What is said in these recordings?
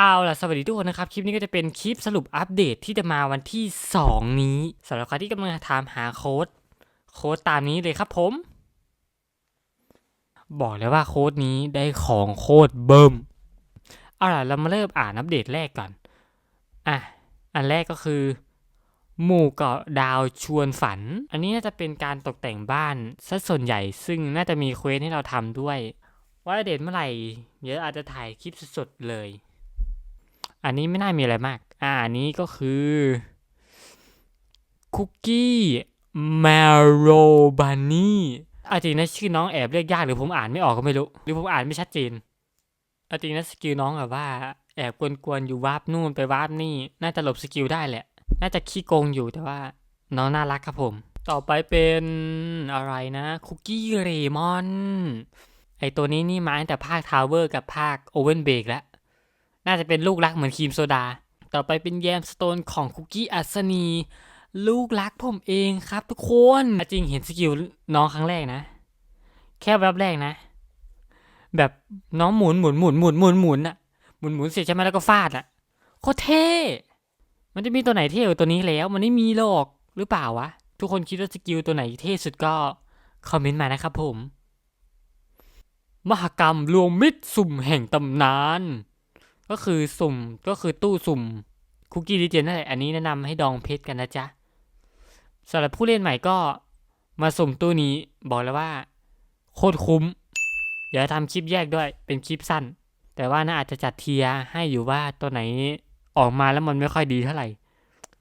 เอาล่ะสวัสดีทุกคนนะครับ คลิปนี้ก็จะเป็นคลิปสรุปอัปเดตที่จะมาวันที่ 2 นี้สำหรับใครที่กำลังถามหาโค้ด โค้ดตามนี้เลยครับผม บอกเลยว่าโค้ดนี้ได้ของโคตรเบิ่มเอาล่ะเรามาเริ่มอ่านอัปเดตแรกก่อนอะอันแรกก็คือ หมู่เกาะดาวชวนฝัน อันนี้น่าจะเป็นการตกแต่งบ้านซะส่วนใหญ่ ซึ่งน่าจะมีเควสให้เราทำด้วย ว่าอัปเดตเมื่อไหร่เดี๋ยวอาจจะถ่ายคลิปสดๆเลย อันนี้ไม่น่ามีอะไรมาก อ่านี้ก็คือคุกกี้แมโรบานีอาจริงนะชื่อน้องแอบเรียกยากหรือผมอ่านไม่ออกก็ไม่รู้ หรือผมอ่านไม่ชัดเจนอาจริงนะสกิลน้องแบบว่าแอบกวนๆอยู่วาร์ปนู่นไปวาร์ปนี่ น่าจะหลบสกิลได้แหละ น่าจะขี้โกงอยู่แต่ว่า น้องน่ารักครับผม ต่อไปเป็นอะไรนะคุกกี้เรมอนไอตัวนี้นี่มาตั้งแต่ภาคทาวเวอร์กับภาคโอเวนเบกแล้ว น่าจะเป็นลูกรักเหมือนครีมโซดา ต่อไปเป็นแยมสโตนของคุกกี้อัศนี ลูกรักผมเองครับทุกคน จริงเห็นสกิลน้องครั้งแรกนะ แค่แวบแรกนะ แบบน้องหมุนหมุนหมุนหมุนหมุนหมุนอะหมุนหมุนเสร็จใช่ไหมแล้วก็ฟาดอะโคตรเท่ มันจะมีตัวไหนเท่กว่าตัวนี้แล้ว มันไม่มีหรอกหรือเปล่าวะ ทุกคนคิดว่าสกิลตัวไหนเท่สุดก็คอมเมนต์มานะครับผม มหกรรมรวมมิตรสุ่มแห่งตำนาน ก็คือสุ่มก็คือตู้สุ่มคุกกี้ดิเจนนั่นแหละอันนี้แนะนำให้ดองเพชรกันนะจ๊ะสำหรับผู้เล่นใหม่ก็มาสุ่มตู้นี้บอกเลยว่า โคตรคุ้ม เดี๋ยวทำคลิปแยกด้วยเป็นคลิปสั้น แต่ว่าน่าอาจจะจัดเทียร์ให้อยู่ว่าตัวไหนออกมาแล้วมันไม่ค่อยดีเท่าไหร่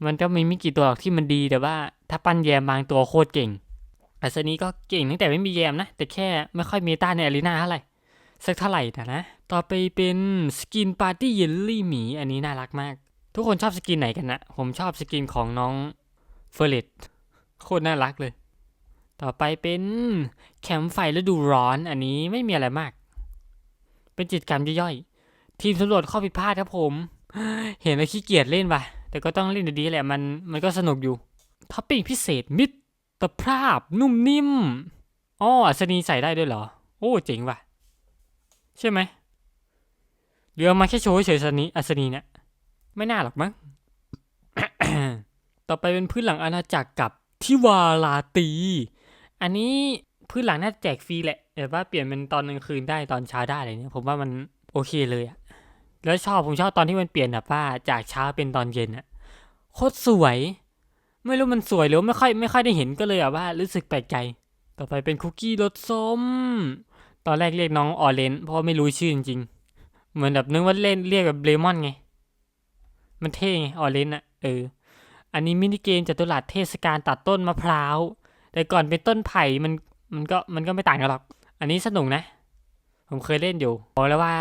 มันก็มีไม่กี่ตัวหรอกที่มันดีแต่ว่า ถ้าปั้นแยมบางตัวโคตรเก่งอัศนี้ก็เก่งตั้งแต่ไม่มีแยมนะ แต่แค่ไม่ค่อยมีต้าในอารีนาเท่าไหร่สักเท่าไหร่นะนะ ต่อไปเป็นสกินปาร์ตี้เยลลี่หมี อันนี้น่ารักมาก ทุกคนชอบสกินไหนกันนะ ผมชอบสกินของน้องเฟอร์เรตโคตรน่ารักเลย ต่อไปเป็นแคมป์ไฟฤดูร้อน อันนี้ไม่มีอะไรมาก เป็นกิจกรรมย่อยๆ ทีมสำรวจข้อผิดพลาดครับผม เห็นแล้วขี้เกียจเล่นว่ะแต่ก็ต้องเล่นดีๆแหละมันมันก็สนุกอยู่ท็อปปิ้งพิเศษมิตรตะภาพนุ่มนิ่ม อ้ออัศนีใส่ได้ด้วยเหรอ โอ้เจ๋งว่ะ ใช่ไหม หรือเอามาแค่โชว์เฉยๆสันนี้อัศนีเนี่ยไม่น่าหรอกมั้ง ต่อไปเป็นพื้นหลังอาณาจักรกับทิวาลาตี อันนี้พื้นหลังน่าจะแจกฟรีแหละแต่ว่าเปลี่ยนเป็นตอนกลางคืนได้ตอนเช้าได้อะไรเนี่ยผมว่ามันโอเคเลยอะแล้วชอบผมชอบตอนที่มันเปลี่ยนแบบว่าจากเช้าเป็นตอนเย็นอะโคตรสวย ไม่รู้มันสวยหรือไม่ค่อยไม่ค่อยได้เห็นก็เลยแบบว่ารู้สึกแปลกใจ ต่อไปเป็นคุกกี้รสส้ม ตอนแรกเรียกน้องออเรนเพราะไม่รู้ชื่อจริงๆ เหมือนแบบนึกว่าเล่นเรียกแบบเลมอนไง มันเท่ไงออเรนจ์อะเออ อันนี้มินิเกมจัตุรัสเทศกาลตัดต้นมะพร้าว แต่ก่อนเป็นต้นไผ่มันมันก็มันก็ไม่ต่างกันหรอก อันนี้สนุกนะ ผมเคยเล่นอยู่บอกแล้วว่า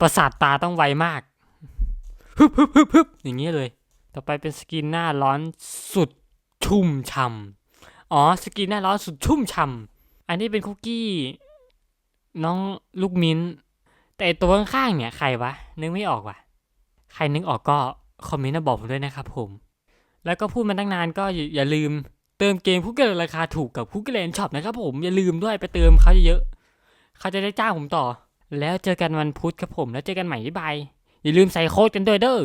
ประสาทตาต้องไวมากฮึบฮึบฮึบฮึบอย่างเงี้ยเลย ต่อไปเป็นสกินหน้าร้อนสุดชุ่มฉ่ำอ๋อ สกินหน้าร้อนสุดชุ่มฉ่ำอันนี้เป็นคุกกี้ น้องลูกมิ้น แต่ตัวข้างๆเนี่ยใครวะ นึกไม่ออกว่ะ ใครนึกออกก็คอมเมนต์มาบอกผมด้วยนะครับผม แล้วก็พูดมาตั้งนานก็อย่าลืมเติมเกมคุกเกลราคาถูกกับคุกเกลนช็อปนะครับผมอย่าลืมด้วยไปเติมเขาเยอะๆเขาจะได้จ้างผมต่อ แล้วเจอกันวันพุธครับผม แล้วเจอกันใหม่ที่บายอย่าลืมใส่โค้ดกันด้วยเด้อ